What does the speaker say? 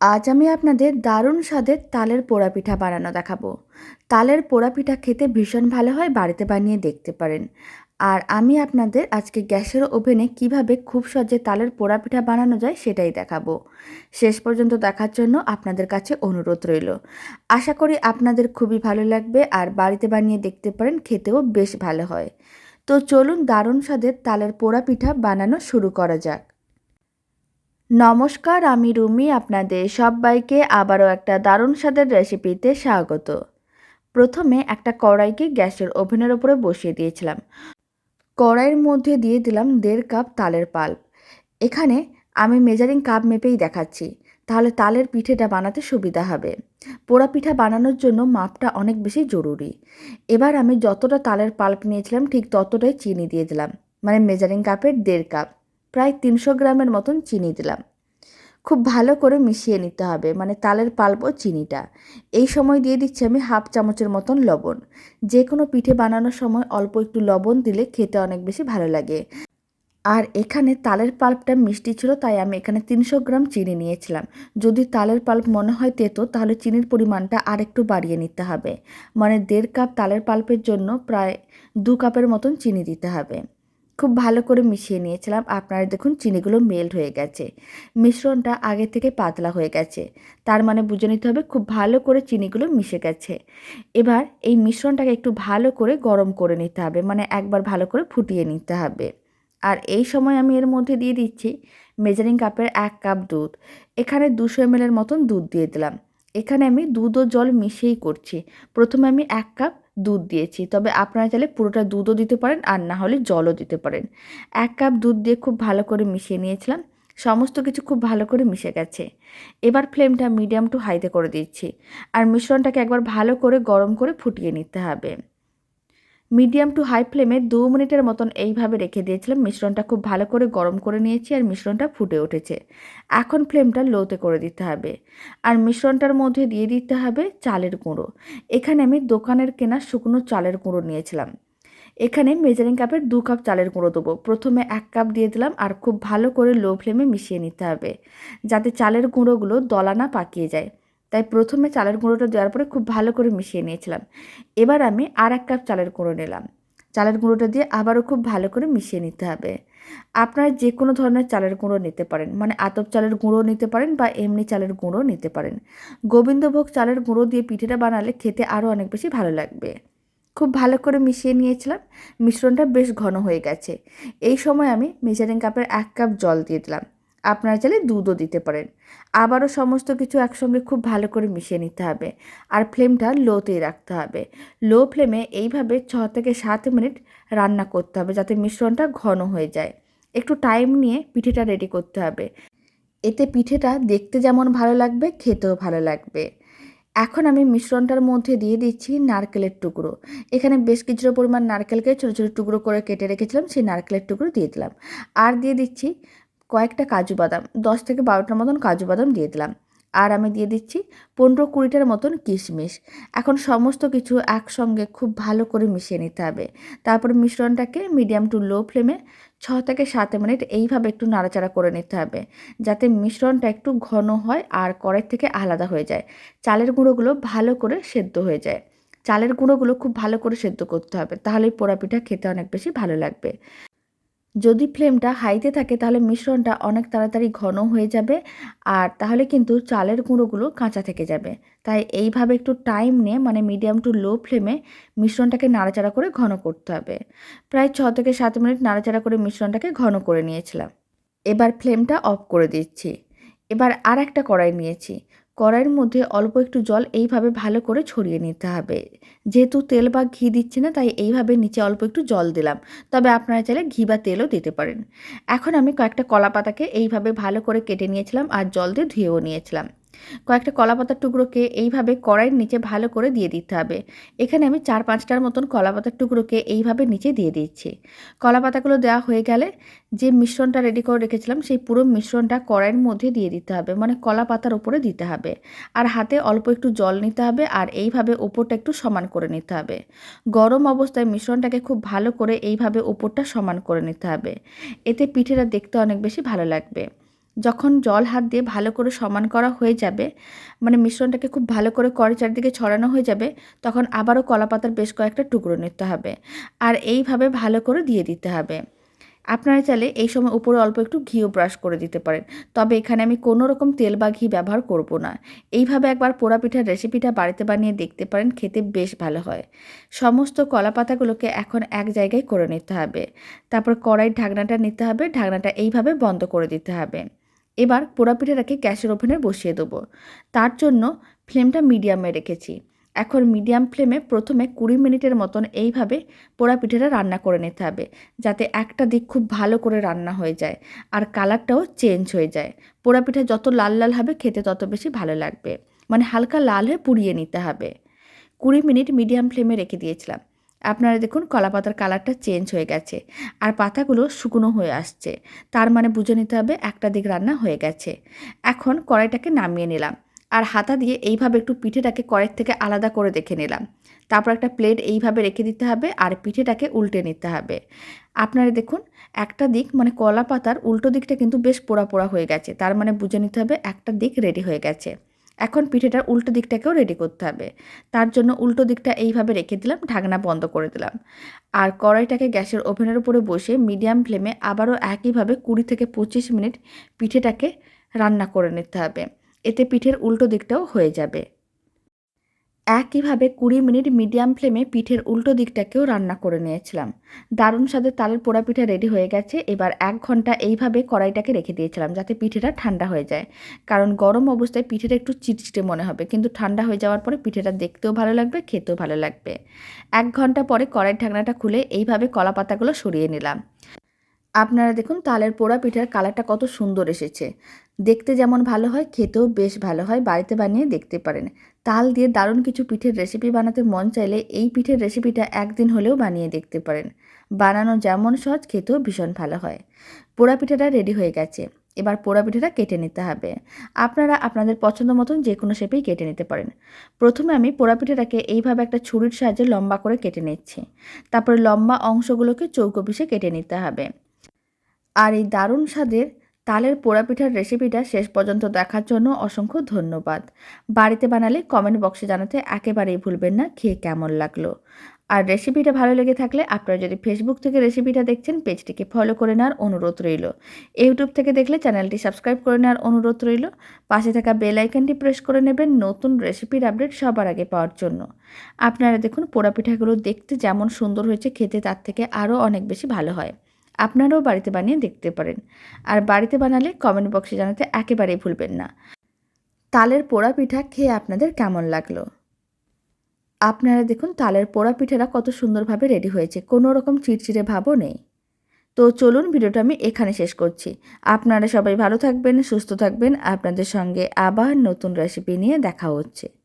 আজ আমি আপনাদের দারুণ স্বাদের তালের পোড়া পিঠা বানানো দেখাবো। তালের পোড়া পিঠা খেতে ভীষণ ভালো হয়, বাড়িতে বানিয়ে দেখতে পারেন। আর আমি আপনাদের আজকে গ্যাসের ওভেনে কীভাবে খুব সহজে তালের পোড়া পিঠা বানানো যায় সেটাই দেখাবো। শেষ পর্যন্ত দেখার জন্য আপনাদের কাছে অনুরোধ রইল। আশা করি আপনাদের খুবই ভালো লাগবে আর বাড়িতে বানিয়ে দেখতে পারেন, খেতেও বেশ ভালো হয়। তো চলুন দারুণ স্বাদের তালের পোড়া পিঠা বানানো শুরু করা যাক। নমস্কার, আমি রুমি আপনাদের সবাইকে আবারও একটা দারুণ স্বাদের রেসিপিতে স্বাগত। প্রথমে একটা কড়াইকে গ্যাসের ওভেনের ওপরে বসিয়ে দিয়েছিলাম। কড়াইয়ের মধ্যে দিয়ে দিলাম দেড় কাপ তালের পাল্প। এখানে আমি মেজারিং কাপ মেপেই দেখাচ্ছি, তাহলে তালের পিঠেটা বানাতে সুবিধা হবে। পোড়া পিঠা বানানোর জন্য মাপটা অনেক বেশি জরুরি। এবার আমি যতটা তালের পাল্প নিয়েছিলাম, ঠিক ততটাই চিনি দিয়ে দিলাম মানে মেজারিং কাপের দেড় কাপ। প্রায় তিনশো গ্রামের মতন চিনি দিলাম। খুব ভালো করে মিশিয়ে নিতে হবে মানে তালের পাল্প চিনিটা। এই সময় দিয়ে দিচ্ছি আমি হাফ চামচের মতন লবণ। যে কোনো পিঠে বানানোর সময় অল্প একটু লবণ দিলে খেতে অনেক বেশি ভালো লাগে। আর এখানে তালের পাল্পটা মিষ্টি ছিল, তাই আমি এখানে তিনশো গ্রাম চিনি নিয়েছিলাম। যদি তালের পাল্প মনে হয় তেতো, তাহলে চিনির পরিমাণটা আর একটু বাড়িয়ে নিতে হবে। মানে দেড় কাপ তালের পাল্পের জন্য প্রায় দু কাপের মতন চিনি দিতে হবে। খুব ভালো করে মিশিয়ে নিয়েছিলাম। আপনারা দেখুন চিনিগুলো মেল্ট হয়ে গেছে। মিশ্রণটা আগে থেকে পাতলা হয়ে গেছে। তার মানে বুঝে নিতে হবে খুব ভালো করে চিনিগুলো মিশে গেছে। এবার এই মিশ্রণটাকে একটু ভালো করে গরম করে নিতে হবে। মানে একবার ভালো করে ফুটিয়ে নিতে হবে। আর এই সময় আমি এর মধ্যে দিয়ে দিচ্ছি মেজারিং কাপের এক কাপ দুধ। এখানে দুশো এমএলের মতন দুধ দিয়ে দিলাম। এখানে আমি দুধ ও জল মিশেই করছি। প্রথমে আমি এক কাপ দুধ দিয়েছি, তবে আপনারা চাইলে পুরোটা দুধও দিতে পারেন আর না হলে জলও দিতে পারেন। এক কাপ দুধ দিয়ে খুব ভালো করে মিশিয়ে নিয়েছিলাম, সমস্ত কিছু খুব ভালো করে মিশে গেছে। এবার ফ্লেমটা মিডিয়াম টু হাইতে করে দিচ্ছি, আর মিশ্রণটাকে একবার ভালো করে গরম করে ফুটিয়ে নিতে হবে। মিডিয়াম টু হাই ফ্লেমে দু মিনিটের মতন এইভাবে রেখে দিয়েছিলাম। মিশ্রণটা খুব ভালো করে গরম করে নিয়েছি আর মিশ্রণটা ফুটে উঠেছে। এখন ফ্লেমটা লোতে করে দিতে হবে। আর মিশ্রণটার মধ্যে দিয়ে দিতে হবে চালের গুঁড়ো। এখানে আমি দোকানের কেনা শুকনো চালের গুঁড়ো নিয়েছিলাম। এখানে মেজারিং কাপের দু কাপ চালের গুঁড়ো দেবো। প্রথমে এক কাপ দিয়ে দিলাম আর খুব ভালো করে লো ফ্লেমে মিশিয়ে নিতে হবে। যাতে চালের গুঁড়োগুলো দলা না পাকিয়ে যায়। তাই প্রথমে চালের গুঁড়োটা দেওয়ার পরে খুব ভালো করে মিশিয়ে নিয়েছিলাম। এবার আমি আর এক কাপ চালের গুঁড়ো নিলাম। চালের গুঁড়োটা দিয়ে আবারও খুব ভালো করে মিশিয়ে নিতে হবে। আপনারা যে কোনো ধরনের চালের গুঁড়ো নিতে পারেন মানে আতপ চালের গুঁড়ো নিতে পারেন বা এমনি চালের গুঁড়ো নিতে পারেন। গোবিন্দভোগ চালের গুঁড়ো দিয়ে পিঠেটা বানালে খেতে আরও অনেক বেশি ভালো লাগবে। খুব ভালো করে মিশিয়ে নিয়েছিলাম, মিশ্রণটা বেশ ঘন হয়ে গেছে। এই সময় আমি মেজারিং কাপের এক কাপ জল দিয়ে দিলাম। আপনারা চাইলে দুধও দিতে পারেন। আবারও সমস্ত কিছু একসঙ্গে খুব ভালো করে মিশিয়ে নিতে হবে। আর ফ্লেমটা লোতেই রাখতে হবে। লো ফ্লেমে এইভাবে ছ থেকে সাত মিনিট রান্না করতে হবে যাতে মিশ্রণটা ঘন হয়ে যায়। একটু টাইম নিয়ে পিঠেটা রেডি করতে হবে। এতে পিঠেটা দেখতে যেমন ভালো লাগবে, খেতেও ভালো লাগবে। এখন আমি মিশ্রণটার মধ্যে দিয়ে দিচ্ছি নারকেলের টুকরো। এখানে বেশ কিছুটা পরিমাণ নারকেলকে ছোটো ছোটো টুকরো করে কেটে রেখেছিলাম, সেই নারকেলের টুকরো দিয়ে দিলাম। আর দিয়ে দিচ্ছি কয়েকটা কাজু বাদাম, দশ থেকে বারোটার মতন কাজু বাদাম দিয়ে দিলাম। আর আমি দিয়ে দিচ্ছি পনেরো কুড়িটার মতন কিশমিশ। এখন সমস্ত কিছু একসঙ্গে খুব ভালো করে মিশিয়ে নিতে হবে। তারপর মিশ্রণটাকে মিডিয়াম টু লো ফ্লেমে ছ থেকে সাত মিনিট এইভাবে একটু নাড়াচাড়া করে নিতে হবে, যাতে মিশ্রণটা একটু ঘন হয় আর কড়াই থেকে আলাদা হয়ে যায়। চালের গুঁড়োগুলো ভালো করে সেদ্ধ হয়ে যায়। চালের গুঁড়োগুলো খুব ভালো করে সেদ্ধ করতে হবে, তাহলেই পোড়া পিঠা খেতে অনেক বেশি ভালো লাগবে। যদি ফ্লেমটা হাইতে থাকে তাহলে মিশ্রণটা অনেক তাড়াতাড়ি ঘন হয়ে যাবে আর তাহলে কিন্তু চালের গুঁড়োগুলো কাঁচা থেকে যাবে। তাই এইভাবে একটু টাইম নিয়ে মানে মিডিয়াম টু লো ফ্লেমে মিশ্রণটাকে নাড়াচাড়া করে ঘন করতে হবে। প্রায় ছ থেকে সাত মিনিট নাড়াচাড়া করে মিশ্রণটাকে ঘন করে নিয়েছিলাম। এবার ফ্লেমটা অফ করে দিচ্ছি। এবার আর একটা কড়াই নিয়েছি। কড়াইয়ের মধ্যে অল্প একটু জল এইভাবে ভালো করে ছড়িয়ে নিতে হবে। যেহেতু তেল বা ঘি দিচ্ছে না, তাই এইভাবে নিচে অল্প একটু জল দিলাম। তবে আপনারা চাইলে ঘি বা তেলও দিতে পারেন। এখন আমি কয়েকটা কলা পাতাকে এইভাবে ভালো করে কেটে নিয়েছিলাম আর জল দিয়ে ধুয়েও নিয়েছিলাম। কয়েকটা কলা পাতার টুকরোকে এইভাবে কড়াইয়ের নিচে ভালো করে দিয়ে দিতে হবে। এখানে আমি চার পাঁচটার মতন কলা পাতার টুকরোকে এইভাবে নিচে দিয়ে দিচ্ছি। কলা পাতাগুলো দেওয়া হয়ে গেলে যে মিশ্রণটা রেডি করে রেখেছিলাম, সেই পুরো মিশ্রণটা কড়াইয়ের মধ্যে দিয়ে দিতে হবে। মানে কলা পাতার ওপরে দিতে হবে। আর হাতে অল্প একটু জল নিতে হবে আর এইভাবে ওপরটা একটু সমান করে নিতে হবে। গরম অবস্থায় মিশ্রণটাকে খুব ভালো করে এইভাবে ওপরটা সমান করে নিতে হবে। এতে পিঠেটা দেখতে অনেক বেশি ভালো লাগবে। যখন জল হাত দিয়ে ভালো করে সমান করা হয়ে যাবে মানে মিশ্রণটাকে খুব ভালো করে করে চারদিকে ছড়ানো হয়ে যাবে, তখন আবারও কলা পাতার বেশ কয়েকটা টুকরো নিতে হবে। আর এইভাবে ভালো করে দিয়ে দিতে হবে। আপনারা চাইলে এই সময় উপরে অল্প একটু ঘিও ব্রাশ করে দিতে পারেন। তবে এখানে আমি কোনো রকম তেল বা ঘি ব্যবহার করব না। এইভাবে একবার পোড়া পিঠার রেসিপিটা বাড়িতে বানিয়ে দেখতে পারেন, খেতে বেশ ভালো হয়। সমস্ত কলা পাতাগুলোকে এখন এক জায়গায় করে নিতে হবে। তারপর কড়াইয়ের ঢাকনাটা নিতে হবে, ঢাকনাটা এইভাবে বন্ধ করে দিতে হবে। এবার পোড়া পিঠাটাকে গ্যাসের ওভেনে বসিয়ে দেবো। তার জন্য ফ্লেমটা মিডিয়ামে রেখেছি। এখন মিডিয়াম ফ্লেমে প্রথমে কুড়ি মিনিটের মতন এইভাবে পোড়া পিঠাটা রান্না করে নিতে হবে, যাতে একটা দিক খুব ভালো করে রান্না হয়ে যায় আর কালারটাও চেঞ্জ হয়ে যায়। পোড়া পিঠা যত লাল লাল হবে খেতে তত বেশি ভালো লাগবে। মানে হালকা লাল হয়ে পুড়িয়ে নিতে হবে। কুড়ি মিনিট মিডিয়াম ফ্লেমে রেখে দিয়েছিলাম। আপনারা দেখুন কলা পাতার কালারটা চেঞ্জ হয়ে গেছে আর পাতাগুলো শুকনো হয়ে আসছে। তার মানে বুঝে নিতে হবে একটা দিক রান্না হয়ে গেছে। এখন কড়াইটাকে নামিয়ে নিলাম আর হাতা দিয়ে এইভাবে একটু পিঠেটাকে কড়াই থেকে আলাদা করে দেখে নিলাম। তারপর একটা প্লেট এইভাবে রেখে দিতে হবে আর পিঠেটাকে উল্টে নিতে হবে। আপনারা দেখুন একটা দিক মানে কলা পাতার উল্টো দিকটা কিন্তু বেশ পোড়া পোড়া হয়ে গেছে। তার মানে বুঝে নিতে হবে একটা দিক রেডি হয়ে গেছে। এখন পিঠেটার উল্টো দিকটাকেও রেডি করতে হবে। তার জন্য উল্টো দিকটা এইভাবে রেখে দিলাম, ঢাকনা বন্ধ করে দিলাম। আর কড়াইটাকে গ্যাসের ওভেনের উপরে বসে মিডিয়াম ফ্লেমে আবারও একইভাবে কুড়ি থেকে পঁচিশ মিনিট পিঠেটাকে রান্না করে নিতে হবে। এতে পিঠের উল্টো দিকটাও হয়ে যাবে। একইভাবে কুড়ি মিনিট মিডিয়াম ফ্লেমে পিঠের উল্টো দিকটাকেও রান্না করে নিয়েছিলাম। দারুণ স্বাদের তালের পোড়া পিঠা রেডি হয়ে গেছে। এবার এক ঘণ্টা এইভাবে কড়াইটাকে রেখে দিয়েছিলাম যাতে পিঠেটা ঠান্ডা হয়ে যায়। কারণ গরম অবস্থায় পিঠেটা একটু চিটচিটে মনে হবে। কিন্তু ঠান্ডা হয়ে যাওয়ার পরে পিঠেটা দেখতেও ভালো লাগবে, খেতেও ভালো লাগবে। এক ঘণ্টা পরে কড়াইয়ের ঢাকনাটা খুলে এইভাবে কলা পাতাগুলো সরিয়ে নিলাম। আপনারা দেখুন তালের পোড়া পিঠার কালারটা কত সুন্দর এসেছে। দেখতে যেমন ভালো হয়, খেতেও বেশ ভালো হয়, বাড়িতে বানিয়ে দেখতে পারেন। তাল দিয়ে দারুণ কিছু পিঠের রেসিপি বানাতে মন চাইলে এই পিঠের রেসিপিটা একদিন হলেও বানিয়ে দেখতে পারেন। বানানো যেমন সহজ, খেতেও ভীষণ ভালো হয়। পোড়া পিঠাটা রেডি হয়ে গেছে। এবার পোড়া পিঠাটা কেটে নিতে হবে। আপনারা আপনাদের পছন্দ মতন যে কোনো শেপেই কেটে নিতে পারেন। প্রথমে আমি পোড়া পিঠাটাকে এইভাবে একটা ছুরির সাহায্যে লম্বা করে কেটে নিচ্ছি। তারপরে লম্বা অংশগুলোকে চৌকো পিসে কেটে নিতে হবে। আর এই দারুণ স্বাদের তালের পোড়া পিঠার রেসিপিটা শেষ পর্যন্ত দেখার জন্য অসংখ্য ধন্যবাদ। বাড়িতে বানালে কমেন্ট বক্সে জানাতে একেবারেই ভুলবেন না, খেয়ে কেমন লাগল। আর রেসিপিটা ভালো লেগে থাকলে আপনারা যদি ফেসবুক থেকে রেসিপিটা দেখছেন, পেজটিকে ফলো করে নেওয়ার অনুরোধ রইল। ইউটিউব থেকে দেখলে চ্যানেলটি সাবস্ক্রাইব করে নেওয়ার অনুরোধ রইল। পাশে থাকা বেল আইকনটি প্রেস করে নেবেন নতুন রেসিপির আপডেট সবার আগে পাওয়ার জন্য। আপনারা দেখুন পোড়া পিঠাগুলো দেখতে যেমন সুন্দর হয়েছে, খেতে তার থেকে আরও অনেক বেশি ভালো হয়। আপনারাও বাড়িতে বানিয়ে দেখতে পারেন। আর বাড়িতে বানালে কমেন্ট বক্সে জানাতে একেবারেই ভুলবেন না। তালের পোড়া পিঠা খেয়ে আপনাদের কেমন লাগল? আপনারা দেখুন, তালের পোড়া পিঠাটা কত সুন্দরভাবে রেডি হয়েছে। কোনো রকম চিড়চিড়ে ভাবও নেই। তো চলুন, ভিডিওটা আমি এখানে শেষ করছি। আপনারা সবাই ভালো থাকবেন, সুস্থ থাকবেন। আপনাদের সঙ্গে আবার নতুন রেসিপি নিয়ে দেখা হচ্ছে।